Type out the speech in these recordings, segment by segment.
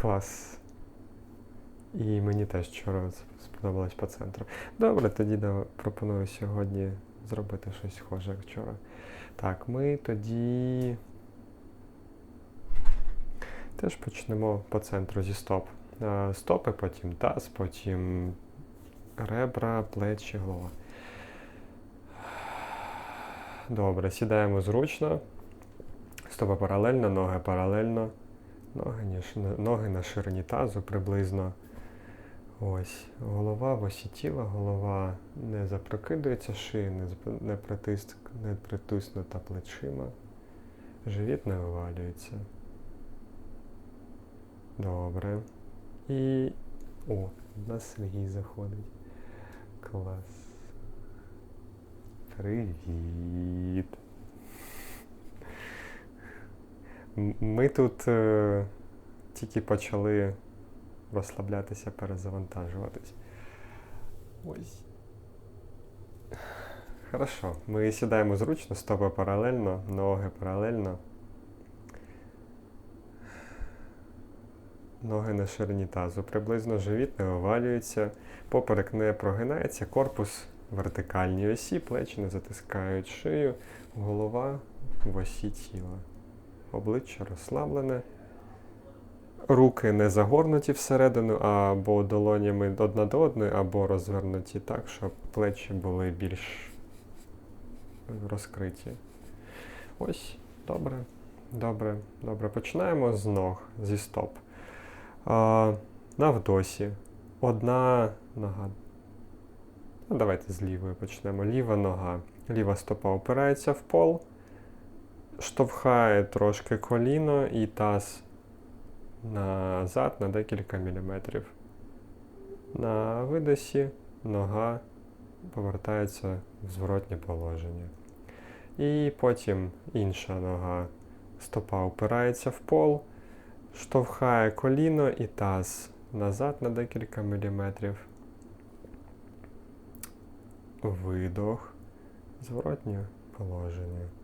Клас. І мені теж вчора сподобалось по центру. Добре, тоді пропоную сьогодні зробити щось схоже, як вчора. Так, ми тоді теж почнемо по центру зі стоп. Стопи, потім таз, потім ребра, плечі, голова. Добре, сідаємо зручно. Стопи паралельно, ноги паралельно. Ноги, ніж- ноги на ширині тазу приблизно. Ось. Голова в осі тіла, голова не запрокидується, шия не, не, притиск, не притиснута плечима. Живіт не вивалюється. Добре. І. О, у нас Сергій заходить. Клас. Привіт. Ми тут е, тільки почали розслаблятися, перезавантажуватись. Ось. Хорошо. Ми сідаємо зручно, стопи паралельно, ноги паралельно. Ноги на ширині тазу. Приблизно живіт не овалюється, поперек не прогинається, корпус вертикальній осі, плечі не затискають шию, голова в осі тіла. Обличчя розслаблене. Руки не загорнуті всередину, або долонями одна до одної, або розвернуті так, щоб плечі були більш розкриті. Ось, добре, добре, добре. Починаємо з ног, зі стоп. А, на вдосі. Одна нога. Ну, давайте з лівої почнемо. Ліва нога. Ліва стопа опирається в пол, штовхає трошки коліно і таз назад на декілька міліметрів. На видосі нога повертається в зворотнє положення. І потім інша нога. Стопа опирається в пол, штовхає коліно і таз назад на декілька міліметрів. Видох, зворотнє положення.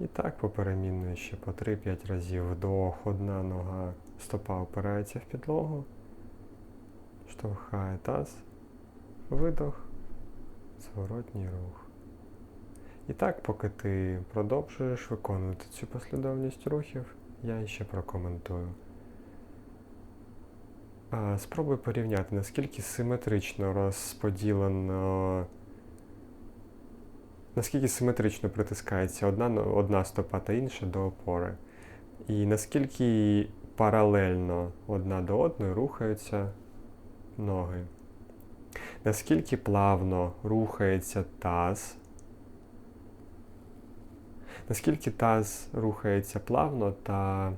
І так поперемінно ще по 3-5 разів вдох, одна нога, стопа опирається в підлогу, штовхає таз, видох, зворотній рух. І так, поки ти продовжуєш виконувати цю послідовність рухів, я ще прокоментую. Спробуй порівняти, наскільки симетрично розподілено наскільки симетрично притискається одна, одна стопа та інша до опори. І наскільки паралельно одна до одної рухаються ноги. Наскільки плавно рухається таз. Наскільки таз рухається плавно та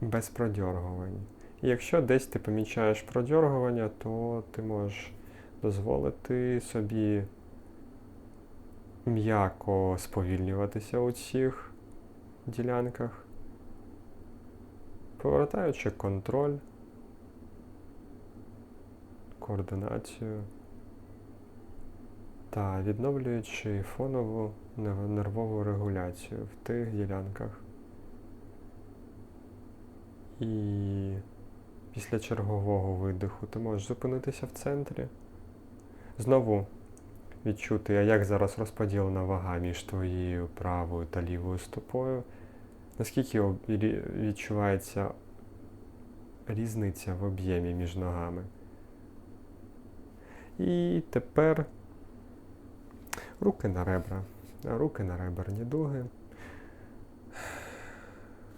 без продьоргувань. І якщо десь ти помічаєш продьоргування, то ти можеш дозволити собі м'яко сповільнюватися у цих ділянках, повертаючи контроль, координацію та відновлюючи фонову нервову регуляцію в тих ділянках. І після чергового видиху ти можеш зупинитися в центрі. Знову відчути, а як зараз розподілена вага між твоєю правою та лівою стопою, наскільки відчувається різниця в об'ємі між ногами. І тепер руки на ребра, руки на реберні дуги.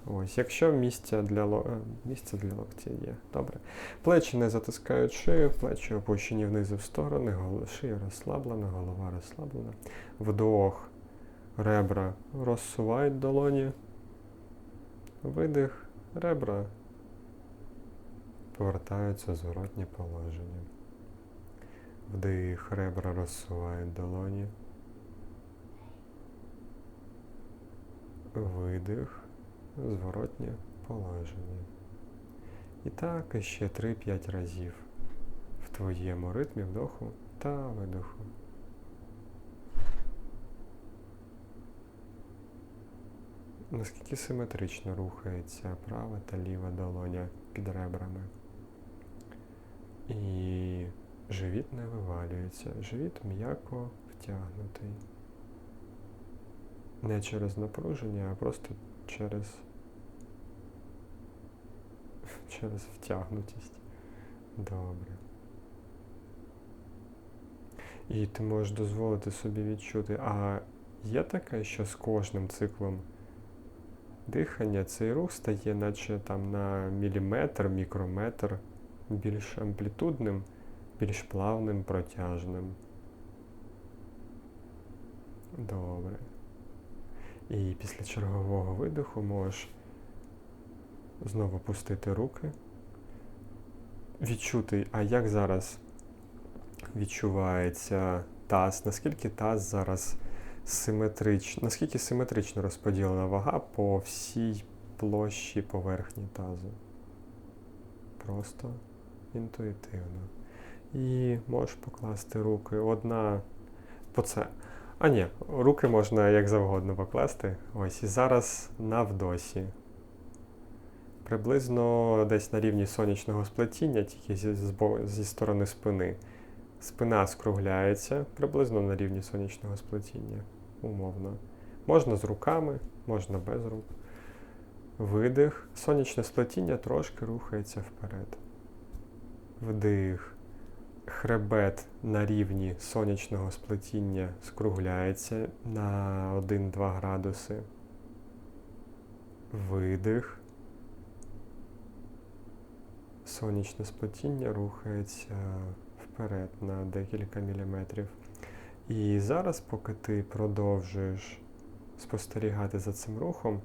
Ось, якщо місця для, е, місце для локтя є. Добре. Плечі не затискають шию, плечі опущені внизу в сторони, шия розслаблена, голова розслаблена. Вдох, ребра розсувають долоні. Видих, ребра повертаються в зворотнє положення. Вдих, ребра розсувають долоні. Видих, зворотнє положення. І так іще 3-5 разів в твоєму ритмі вдоху та видоху. наскільки симетрично рухається права та ліва долоня під ребрами. І живіт не вивалюється. Живіт м'яко втягнутий. Не через напруження, а просто через, через втягнутість. Добре. І ти можеш дозволити собі відчути, а є таке, що з кожним циклом дихання цей рух стає, наче там на міліметр, мікрометр більш амплітудним, більш плавним, протяжним. Добре. І після чергового видиху можеш знову пустити руки, відчути, а як зараз відчувається таз, наскільки таз зараз симетрично, наскільки симетрично розподілена вага по всій площі поверхні тазу. Просто інтуїтивно. І можеш покласти руки одна по це. А ні, руки можна як завгодно покласти. Ось і зараз на вдосі. Приблизно десь на рівні сонячного сплетіння, тільки зі, зі сторони спини. Спина скругляється приблизно на рівні сонячного сплетіння. Умовно. Можна з руками, можна без рук. Видих. Сонячне сплетіння трошки рухається вперед. Вдих. Хребет на рівні сонячного сплетіння скругляється на 1-2 градуси. Видих. Сонячне сплетіння рухається вперед на декілька міліметрів. І зараз, поки ти продовжуєш спостерігати за цим рухом,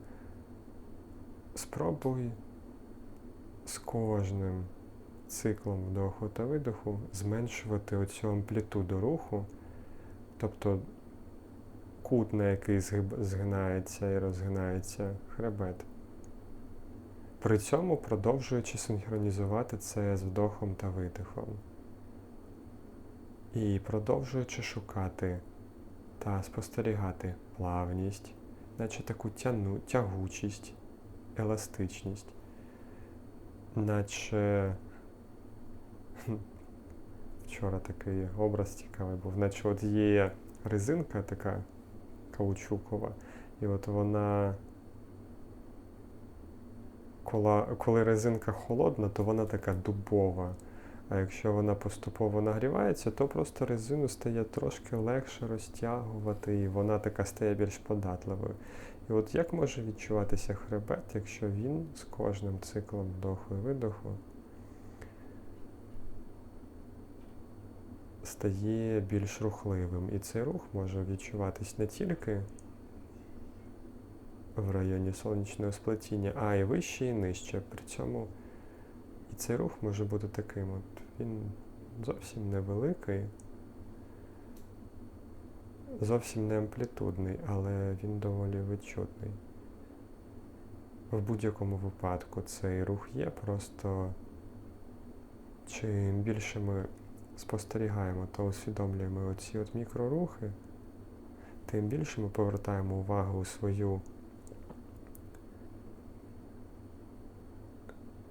спробуй з кожним циклом вдоху та видоху зменшувати оцю амплітуду руху, тобто кут, на який згинається і розгинається хребет. При цьому продовжуючи синхронізувати це з вдохом та видихом. І продовжуючи шукати та спостерігати плавність, наче таку тягучість, еластичність, наче вчора такий образ цікавий був, наче от є резинка така каучукова, і от вона, коли, резинка холодна, то вона така дубова. А якщо вона поступово нагрівається, то просто резину стає трошки легше розтягувати, і вона така стає більш податливою. І от як може відчуватися хребет, якщо він з кожним циклом вдоху і видоху стає більш рухливим. І цей рух може відчуватись не тільки в районі сонячного сплетіння, а й вище і нижче. При цьому і цей рух може бути таким. от, Він зовсім невеликий, зовсім не амплітудний, але він доволі відчутний. В будь-якому випадку цей рух є, просто чим більше ми спостерігаємо та усвідомлюємо оці от мікрорухи, тим більше ми повертаємо увагу у свою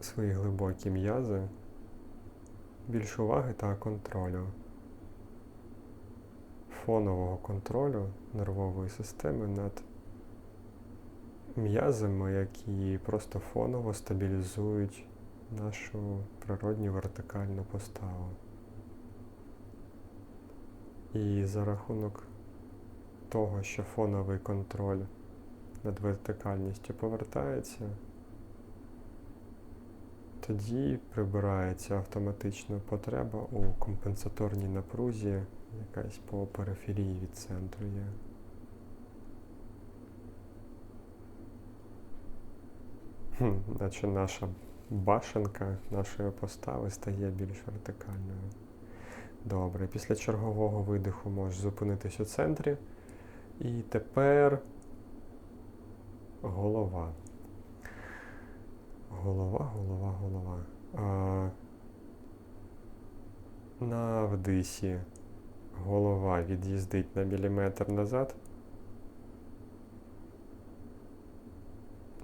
свої глибокі м'язи, більше уваги та контролю, фонового контролю нервової системи над м'язами, які просто фоново стабілізують нашу природню вертикальну поставу. І за рахунок того, що фоновий контроль над вертикальністю повертається, тоді прибирається автоматично потреба у компенсаторній напрузі, якась по периферії від центру є. Хм, Наче наша башенка нашої постави стає більш вертикальною. Добре, після чергового видиху можеш зупинитись у центрі. І тепер голова. Голова, голова, голова. А, На вдисі голова від'їздить на міліметр назад.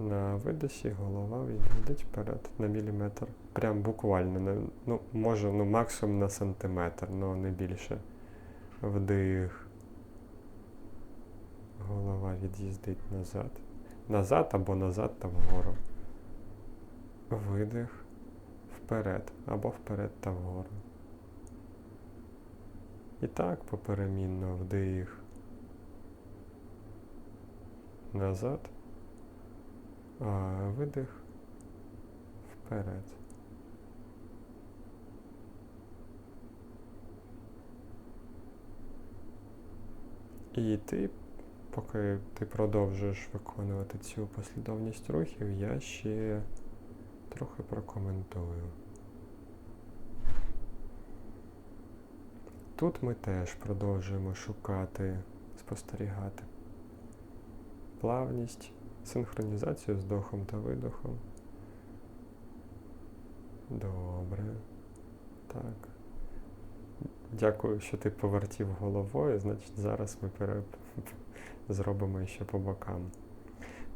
На видосі голова відійдеть вперед на міліметр. Прям буквально. Ну, може, ну максимум на сантиметр, але не більше. Вдих. Голова від'їздить назад. Назад або назад та вгору. Видих. Вперед. Або вперед та вгору. І так поперемінно вдих. Назад. А видих. Вперед. І ти, поки ти продовжуєш виконувати цю послідовність рухів, я ще трохи прокоментую. Тут ми теж продовжуємо шукати, спостерігати плавність, синхронізацію з вдохом та видохом. Добре. Так. Дякую, що ти повертів головою. Значить, зараз ми пере... зробимо ще по бокам.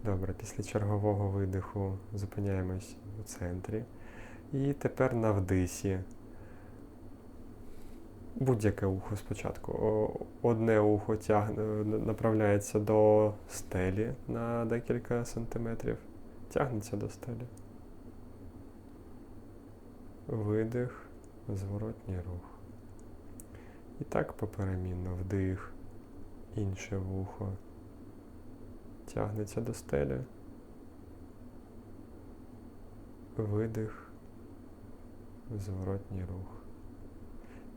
Добре, після чергового видиху зупиняємось у центрі. І тепер на вдисі. Будь-яке ухо спочатку. Одне ухо тягне, направляється до стелі на декілька сантиметрів. Тягнеться до стелі. Видих, зворотній рух. І так поперемінно вдих, інше вухо тягнеться до стелі. Видих, зворотній рух.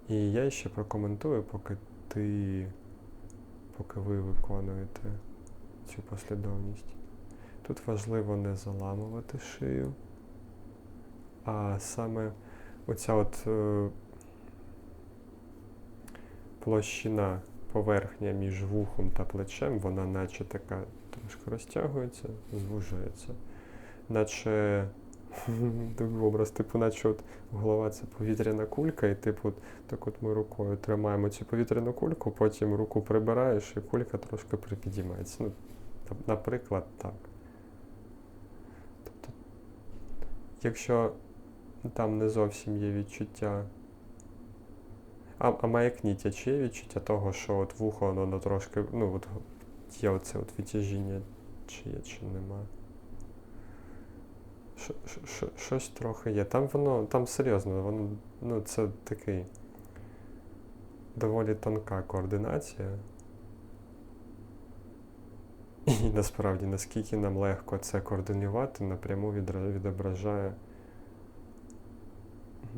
І я ще прокоментую, поки ти, поки ви виконуєте цю послідовність. Тут важливо не заламувати шию, а саме оця от е, площина поверхня між вухом та плечем, вона наче така трошки розтягується, звужується. Наче такий образ, типу, наче от голова це повітряна кулька, і типу, так от ми рукою тримаємо цю повітряну кульку, потім руку прибираєш, і кулька трошки припідіймається. Ну, наприклад, так. Тобто, якщо там не зовсім є відчуття. А, а маякніть, а чи відчуття того, що от вухо воно трошки, ну от є оце от витяжіння, чи є, чи нема. Що- що- що- Щось трохи є. Там воно, там серйозно, воно, ну це такий доволі тонка координація. І насправді, наскільки нам легко це координувати, напряму відображає,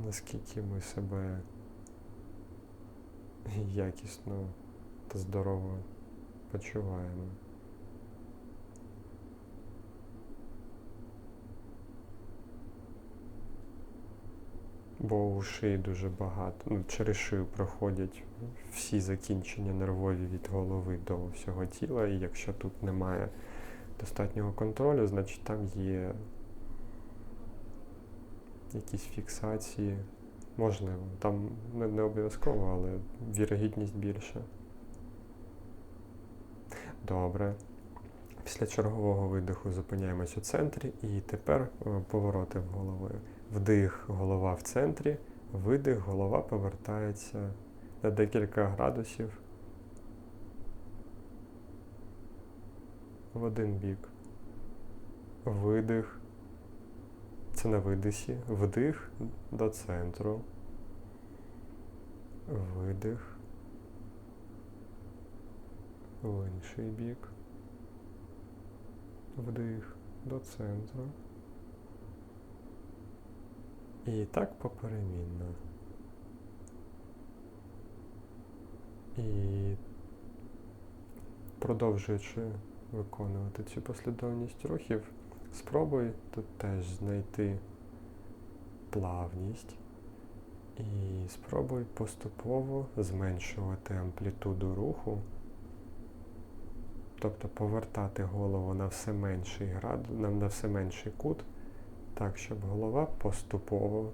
наскільки ми себе якісно та здорово почуваємо. Бо у шиї дуже багато. Ну, через шию проходять всі закінчення нервові від голови до всього тіла, і якщо тут немає достатнього контролю, значить там є якісь фіксації. Можливо, там не, не обов'язково, але вірогідність більша. Добре. Після чергового видиху зупиняємось у центрі і тепер е, повороти головою. Вдих, голова в центрі, видих, голова повертається на декілька градусів в один бік. Видих. Це на видисі. Вдих до центру. Видих. В інший бік. Вдих до центру. І так поперемінно. І продовжуючи виконувати цю послідовність рухів, спробуй тут теж знайти плавність і спробуй поступово зменшувати амплітуду руху, тобто повертати голову на все менший град, на, все менший кут, так, щоб голова поступово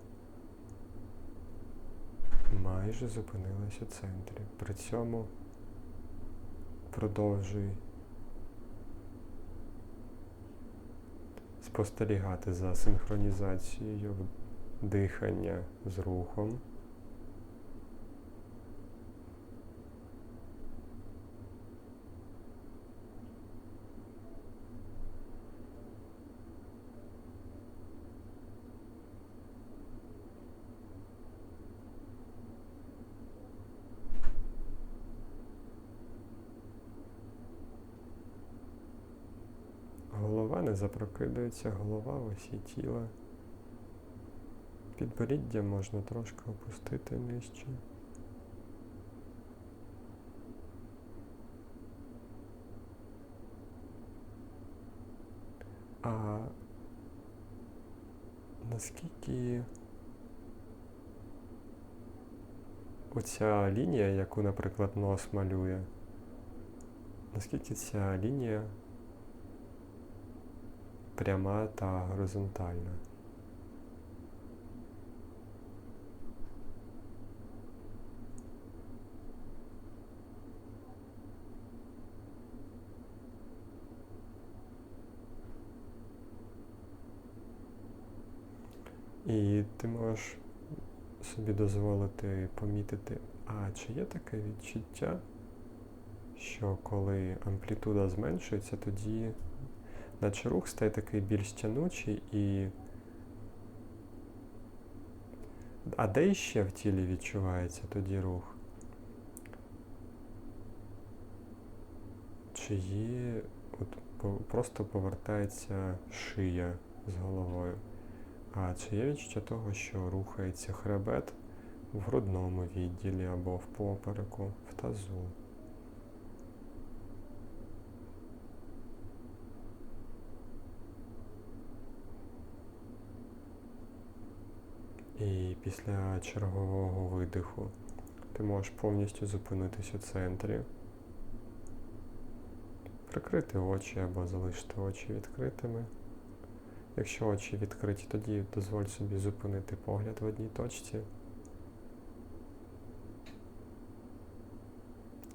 майже зупинилась у центрі. При цьому продовжуй спостерігати за синхронізацією дихання з рухом. Не запрокидується, голова в осі тіла. Підборіддя можна трошки опустити нижче. А наскільки оця лінія, яку, наприклад, нос малює, наскільки ця лінія пряма та горизонтальна? І ти можеш собі дозволити помітити, а чи є таке відчуття, що коли амплітуда зменшується, тоді наче рух стає такий більш тянучий і. А де іще в тілі відчувається тоді рух? Чи є от, просто повертається шия з головою? А чи є відчуття того, що рухається хребет в грудному відділі або в попереку, в тазу? І після чергового видиху ти можеш повністю зупинитись у центрі, прикрити очі або залишити очі відкритими. Якщо очі відкриті, тоді дозволь собі зупинити погляд в одній точці.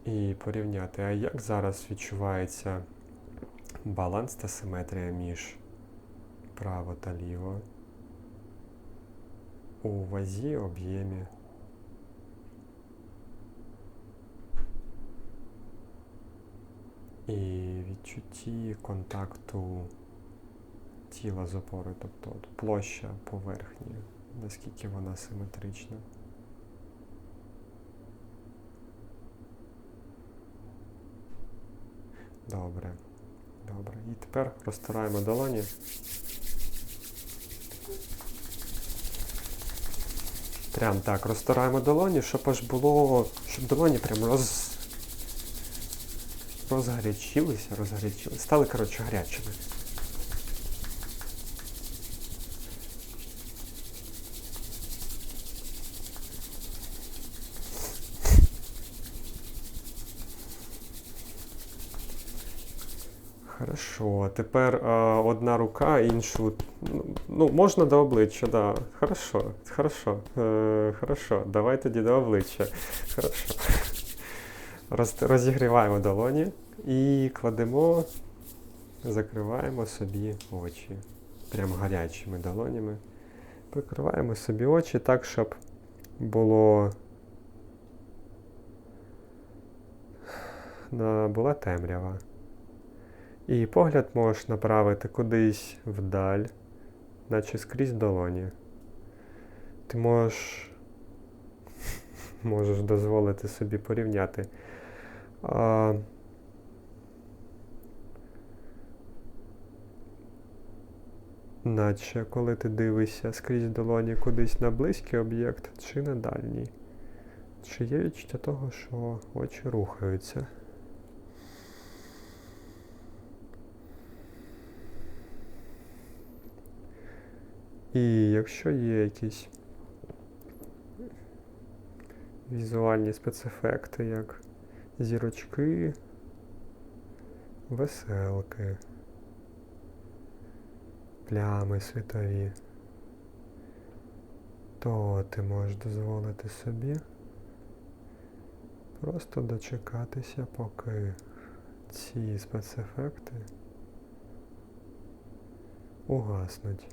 І порівняти, а як зараз відчувається баланс та симетрія між право та ліво у вазі, об'ємі. І відчутті контакту тіла з опорою, тобто площа поверхні, наскільки вона симетрична. Добре. Добре. І тепер розтираємо долоні. Прям так, розтираємо долоні, щоб аж було, щоб долоні прям роз... розгарячилися, розгарячилися. Стали, коротше, гарячими. Хорошо, тепер е, одна рука, іншу. ну, Ну, можна до обличчя, да. Хорошо, хорошо, е, хорошо. Давай тоді до обличчя. Хорошо. Роз, розігріваємо долоні і кладемо, закриваємо собі очі. Прям гарячими долонями. Прикриваємо собі очі так, щоб було. Була темрява. І погляд можеш направити кудись вдаль, наче скрізь долоні. Ти можеш можеш дозволити собі порівняти. А, Наче коли ти дивишся скрізь долоні кудись на близький об'єкт чи на дальній. Чи є відчуття того, що очі рухаються? І якщо є якісь візуальні спецефекти, як зірочки, веселки, плями світові, то ти можеш дозволити собі просто дочекатися, поки ці спецефекти угаснуть.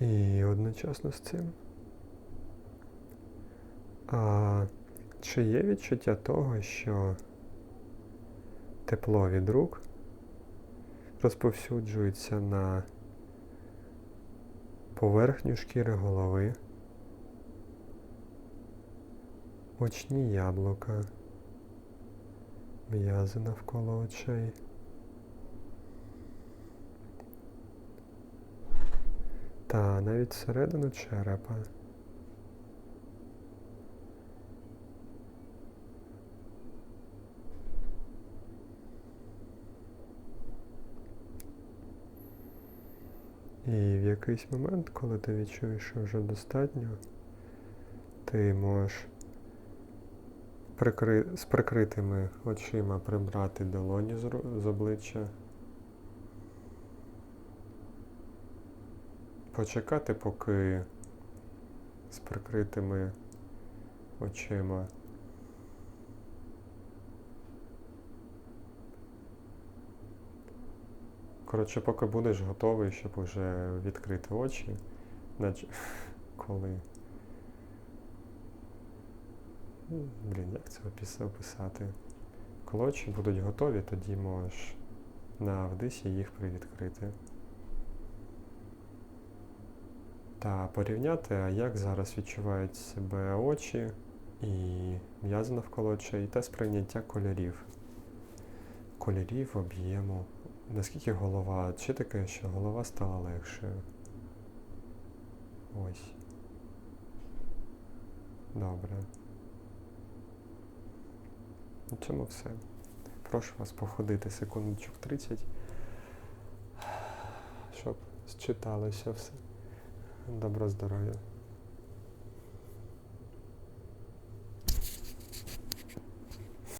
І одночасно з цим. А чи є відчуття того, що тепло від рук розповсюджується на поверхню шкіри голови, очні яблука, м'язи навколо очей. Та навіть всередину черепа. І в якийсь момент, коли ти відчуєш, що вже достатньо, ти можеш прикри... з прикритими очима прибрати долоні з, обличчя, почекати, поки з прикритими очима Коротше, поки будеш готовий, щоб вже відкрити очі, нач... коли. Блін, як це опис- описати? Коли очі будуть готові, тоді можеш на вдисі їх привідкрити. Та порівняти, а як зараз відчувають себе очі і м'язи навколо очей, та сприйняття кольорів. Кольорів, об'єму. Наскільки голова, чи таке, що голова стала легшою? Ось. Добре. На цьому все. Прошу вас походити секундочок 30, щоб зчиталося все. Добро здоров'я.